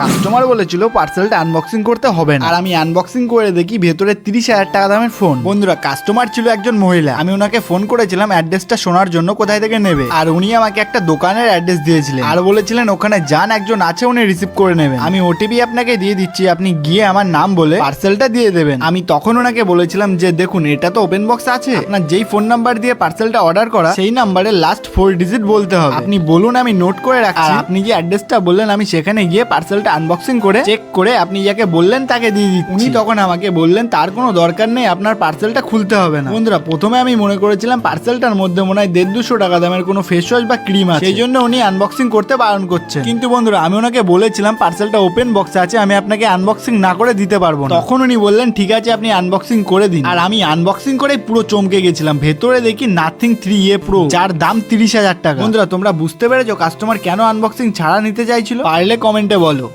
Customer বলেছিল পার্সেলটা unboxing করতে হবে না। আর আমি আনবক্সিং করে দেখি ভেতরে তিরিশ হাজার টাকা দামের ফোন বন্ধুরা কাস্টমার ছিল একজন মহিলা। আমি ওনাকে ফোন করেছিলাম অ্যাড্রেসটা শোনার জন্য কোথায় থেকে নেবে। আর উনি আমাকে একটা দোকানের অ্যাড্রেস দিয়েছিলেন। আর বলেছিলেন ওখানে যান একজন আছে উনি রিসিভ করে নেবেন। আমি ওটিপি আপনাকে দিয়ে দিচ্ছি আপনি গিয়ে আমার নাম বলে পার্সেলটা দিয়ে দেবেন। আমি তখন ওনাকে বলেছিলাম যে দেখুন এটা তো ওপেন বক্স আছে। আপনার যেই ফোন নাম্বার দিয়ে পার্সেলটা অর্ডার করা সেই নাম্বারে লাস্ট ফোর ডিজিট বলতে হবে। আপনি বলুন আমি নোট করে রাখছি। আপনি যে অ্যাড্রেসটা বললেন আমি সেখানে গিয়ে পার্সেলটা আনবক্সিং করে চেক করে আপনি যাকে বললেন তাকে দিয়ে দিচ্ছি। উনি তখন আমাকে বললেন তার কোনো দরকার নেই আপনার পার্সেলটা খুলতে হবে না। বন্ধুরা প্রথমে আমি মনে করেছিলাম পার্সেলটার মধ্যে মনে হয় দেড় দুশো টাকা দামের কোনো ফেস ওয়াশ বা ক্রিম আছে। সেই জন্য উনি আনবক্সিং করতে বারণ করছে কিন্তু বন্ধুরা আমি ওনাকে বলেছিলাম পার্সেলটা ওপেন বক্সে আছে আমি আপনাকে আনবক্সিং না করে দিতে পারব না। তখন উনি বললেন ঠিক আছে আপনি আনবক্সিং করে দিন। আর আমি আনবক্সিং করে পুরো চমকে গেছিলাম। ভেতরে দেখি নাথিং থ্রি এ প্রো যার দাম তিরিশ হাজার টাকা। বন্ধুরা তোমরা বুঝতে পেরেছ কাস্টমার কেন আনবক্সিং ছাড়া নিতে চাইছিল? পারলে কমেন্টে বলো।